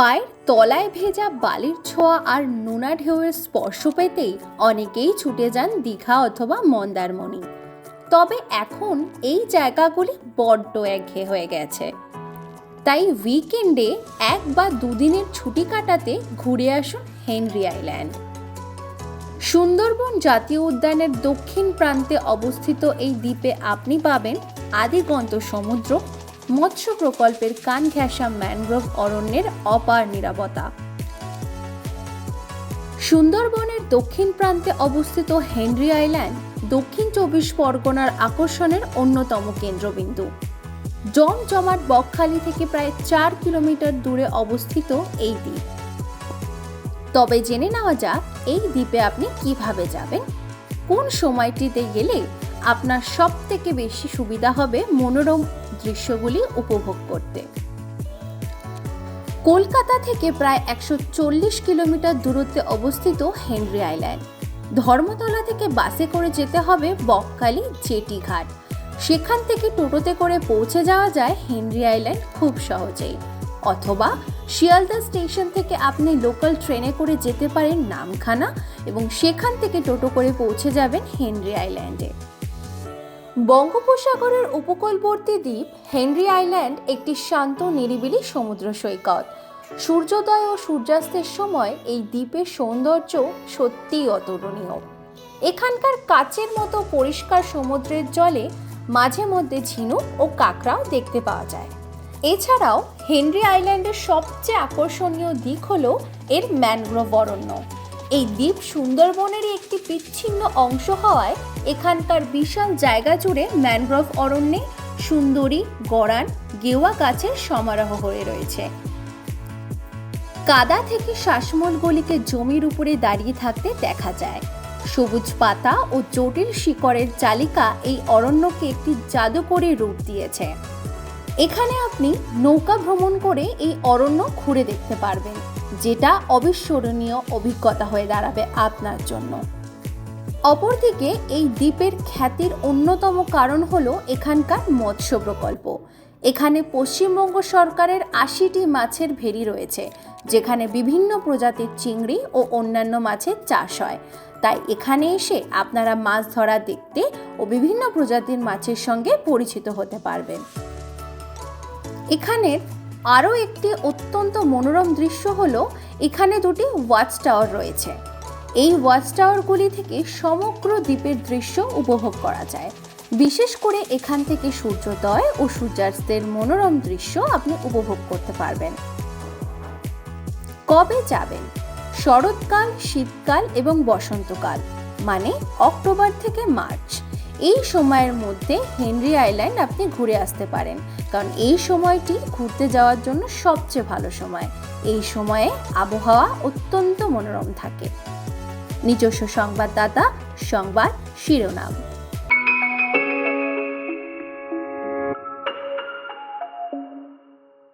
পায়ের তলায় ভেজা বালির ছোঁয়া আর নোনা ঢেউয়ের স্পর্শ পেতেই অনেকেই ছুটে যান দীঘা অথবা মন্দারমণি। তবে এখন এই জায়গাগুলি বড্ড একঘেয়ে হয়ে গেছে। তাই উইকেন্ডে এক বা দুদিনের ছুটি কাটাতে ঘুরে আসুন হেনরি আইল্যান্ড। সুন্দরবন জাতীয় উদ্যানের দক্ষিণ প্রান্তে অবস্থিত এই দ্বীপে আপনি পাবেন আদিগন্ত সমুদ্র মৎস্য প্রকল্পের কান ঘেঁষা ম্যানগ্রোভ অরণ্যের অপার নিরাপত্তা। সুন্দরবনের দক্ষিণ প্রান্তে অবস্থিত হেনরি আইল্যান্ড দক্ষিণ চব্বিশ পরগনার আকর্ষণের অন্যতম কেন্দ্রবিন্দু। জমজমাট বকখালি থেকে প্রায় চার কিলোমিটার দূরে অবস্থিত এই দ্বীপ। তবে জেনে নেওয়া যাক, এই দ্বীপে আপনি কীভাবে যাবেন? কোন সময়টিতে গেলে আপনার সব থেকে বেশি সুবিধা হবে মনোরম দৃশ্যগুলি উপভোগ করতে। কলকাতা থেকে প্রায় একশো চল্লিশ কিলোমিটার দূরত্বে অবস্থিত হেনরি আইল্যান্ড। ধর্মতলা থেকে বাসে করে যেতে হবে বকখালি জেটি ঘাট। সেখান থেকে টোটোতে করে পৌঁছে যাওয়া যায় হেনরি আইল্যান্ড খুব সহজেই। অথবা শিয়ালদা স্টেশন থেকে আপনি লোকাল ট্রেনে করে যেতে পারেন নামখানা এবং সেখান থেকে টোটো করে পৌঁছে যাবেন হেনরি আইল্যান্ডে। বঙ্গোপসাগরের উপকূলবর্তী দ্বীপ হেনরি আইল্যান্ড একটি শান্ত, নিরিবিলি সমুদ্র সৈকত। সূর্যোদয় ও সূর্যাস্তের সময় এই দ্বীপের সৌন্দর্য সত্যিই অতুলনীয়। এখানকার কাচের মতো পরিষ্কার সমুদ্রের জলে মাঝে মধ্যে ঝিনুক ও কাঁকড়াও দেখতে পাওয়া যায়। এছাড়াও হেনরি আইল্যান্ডের সবচেয়ে আকর্ষণীয় দিক হলো এর ম্যানগ্রোভ অরণ্য। এই দ্বীপ সুন্দরবনেরই একটি বিচ্ছিন্ন অংশ হওয়ায় এখানকার বিশাল জায়গা জুড়ে ম্যানগ্রোভ অরণ্যে সুন্দরী, গড়ান, গেওয়া গাছের সমারোহ হয়ে রয়েছে। কাদা থেকে শ্বাসমূলগুলিকে জমির উপরে দাঁড়িয়ে থাকতে দেখা যায়। সবুজ পাতা ও জটিল শিকড়ের চালিকা এই অরণ্যকে একটি জাদুকরী রূপ দিয়েছে। এখানে আপনি নৌকা ভ্রমণ করে এই অরণ্য ঘুরে দেখতে পারবেন। যেটা অবিস্মরণীয় অভিজ্ঞতা হয়ে দাঁড়াবে আপনার জন্য। অপরদিকে, এই দ্বীপের খ্যাতির অন্যতম কারণ হলো এখানকার মৎস্য প্রকল্প। এখানে পশ্চিমবঙ্গ সরকারের আশিটি মাছের ভেরি রয়েছে, যেখানে বিভিন্ন প্রজাতির চিংড়ি ও অন্যান্য মাছের চাষ হয়। তাই এখানে এসে আপনারা মাছ ধরা দেখতে ও বিভিন্ন প্রজাতির মাছের সঙ্গে পরিচিত হতে পারবেন। এখানের আরও একটি অত্যন্ত মনোরম দৃশ্য হল এখানে দুটি ওয়াচ টাওয়ার রয়েছে। এই ওয়াচ টাওয়ারগুলি থেকে সমগ্র দ্বীপের দৃশ্য উপভোগ করা যায়। বিশেষ করে এখান থেকে সূর্যোদয় ও সূর্যাস্তের মনোরম দৃশ্য আপনি উপভোগ করতে পারবেন। কবে যাবেন? শরৎকাল, শীতকাল এবং বসন্তকাল মানে অক্টোবর থেকে মার্চ। এই সময়ের মধ্যে হেনরি আইল্যান্ড আপনি ঘুরে আসতে পারেন। কারণ এই সময়টি ঘুরতে যাওয়ার জন্য সবচেয়ে ভালো সময়। এই সময়ে আবহাওয়া অত্যন্ত মনোরম থাকে। নিজস্ব সংবাদদাতা, সংবাদ শিরোনাম।